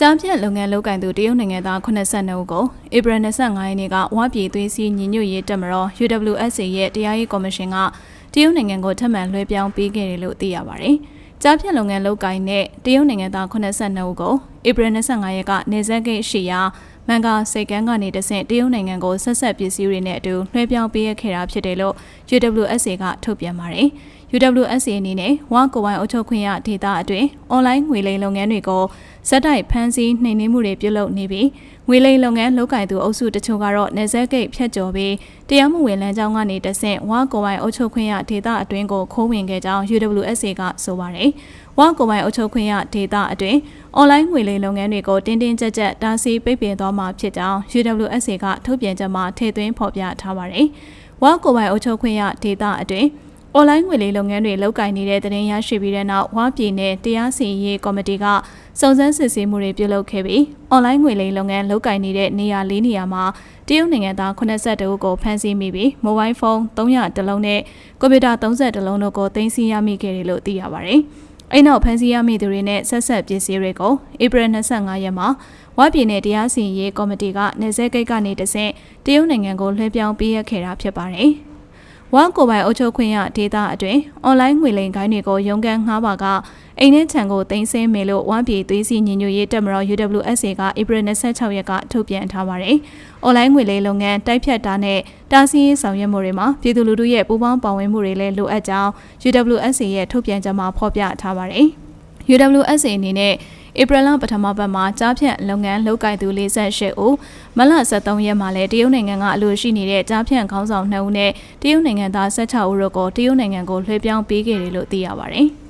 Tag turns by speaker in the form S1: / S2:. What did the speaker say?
S1: ကြားဖြတ်လုပ်ငန်းလုပ်ကင်သူတရုတ်နိုင်ငံသား82ဦးကိုဧပြီ25ရက်နေ့ကဝါပြည်သွေးစည်းညီညွတ်ရေးတပ်မတော် UWSA ရဲ့တရားရေးကော်မရှင်ကတရုတ်နိုင်ငံကိုထပ်မံလွှဲပြောင်းပေးခဲ့တယ်လို့သိရပါတယ်။ကြားဖြတ်လုပ်ငန်းလုပ်ကင်တဲ့တရုတ်နိုင်ငံသား82ဦးကိုဧပြီ25ရက်ကနေဇက်ဂိတ်ရှိရာမန်ကာစိတ်ကန်းကနေတဆင့်တရုတ်နိုင်ငံကိုဆက်ဆက်ပစ္စည်းတွေနဲ့အတူလွှဲပြောင်းပေးရခဲ့တာဖြစ်တယ်လို့ UWSA ကထုတ်ပြန်ပါတယ်။ UWSA အနေနဲ့ဝါကိုဝိုင်းအုပ်ချုပ်ခွင့်ရဒေသအတွင်းအွန်လိုင်းငွေလိမ်လုပ်ငန်းတွေကိုဇက်တိုက်ဖမ်းဆီးနှိမ်နင်းမှုတွေပြုလုပ်နေပြီးငွေလိမ်လုပ်ငန်းလုပ်ကင်သူအုပ်စုတချို့ကတော့နေဆက်ဂိတ်ဖြတ်ကျော်ပြီးတရားမှုဝင်လမ်းကြောင်းကနေတဆင့်ဝါကိုဝိုင်းအုပ်ချုပ်ခွင့်ရဒေသအတွင်းကိုခိုးဝင်ခဲ့ကြောင်း UWSA ကဆိုပါတယ်။ဝါကိုဝိုင်းအုပ်ချုပ်ခွင့်ရဒေသအတွင်းအွန်လိုင်းငွေလိမ်လုပ်ငန်းတွေကိုတင်းတင်းကြပ်ကြပ်တားဆီးပိတ်ပင်သွားမှာဖြစ်ကြောင်း UWSA ကထုတ်ပြန်ချက်မှာထည့်သွင်းဖော်ပြထားပါတယ်။ဝါကိုဝိုင်းအုပ်ချုပ်ခွင့်ရဒေသအတွင်း အွန်လိုင်းငွေလိမ်လုပ်ငန်းတွေလုပ်ကိုင်နေတဲ့တင်ရရှိပြီးတဲ့နောက်ဝါပြည်နယ်တရားစီရင်ရေးကော်မတီကစုံစမ်းစစ်ဆေးမှုတွေပြုလုပ်ခဲ့ပြီးအွန်လိုင်းငွေလိမ်လုပ်ငန်းလုပ်ကိုင်နေတဲ့နေရာ၄နေရာမှာတရုတ်နိုင်ငံသား82ဦးကိုဖမ်းဆီးမိပြီးမိုဘိုင်းဖုန်း300တလုံးနဲ့ကွန်ပျူတာ30လုံးတို့ကိုတင်စီရမိခဲ့တယ်လို့သိရပါတယ်။အဲ့နောက်ဖမ်းဆီးရမိသူတွေနဲ့ဆက်ဆက်ပစ္စည်းတွေကိုဧပြီ25ရက်မှာဝပြည်နယ်တရားစီရင်ရေးကော်မတီကနေဆက်ကိတ်ကနေတဆင့်တရုတ်နိုင်ငံကိုလွှဲပြောင်းပေးရခဲ့တာဖြစ်ပါတယ်။ ဝမ်ကိုပိုင်အုပ်ချုပ်ခွင့်ရဒေတာအတွင်းအွန်လိုင်းငွေလိမ်ကိုင်းတွေကိုရုံးကန်ငှားပါကအိမ်နဲ့ခြံကိုတင်ဆင်းမယ်လို့ဝမ်ပြည်သွေးစီညညရေးတက်မတော် UWSA ကဧပြီ26ရက်ကထုတ်ပြန်ထားပါတယ်။အွန်လိုင်းငွေလိမ်လုပ်ငန်းတိုက်ဖြတ်တာနဲ့တားဆီးရေးဆောင်ရွက်မှုတွေမှာပြည်သူလူထုရဲ့ပူးပေါင်းပါဝင်မှုတွေလည်းလိုအပ်ကြောင်း UWSA ရဲ့ထုတ်ပြန်ချက်မှာဖော်ပြထားပါတယ်။ UWSA အနေနဲ့ ဧပြီလပထမပတ်မှာကြားဖြတ်လုပ်ငန်းလုပ်ကိုင်သူ48ဦးမလ23ရက်မှာလည်းတရုတ်နိုင်ငံကအလို့ရှိနေတဲ့ကြားဖြတ်ခေါင်းဆောင်2ဦးနဲ့တရုတ်နိုင်ငံသား16ဦးတို့ကိုတရုတ်နိုင်ငံကိုလွှဲပြောင်းပေးခဲ့တယ်လို့သိရပါတယ်။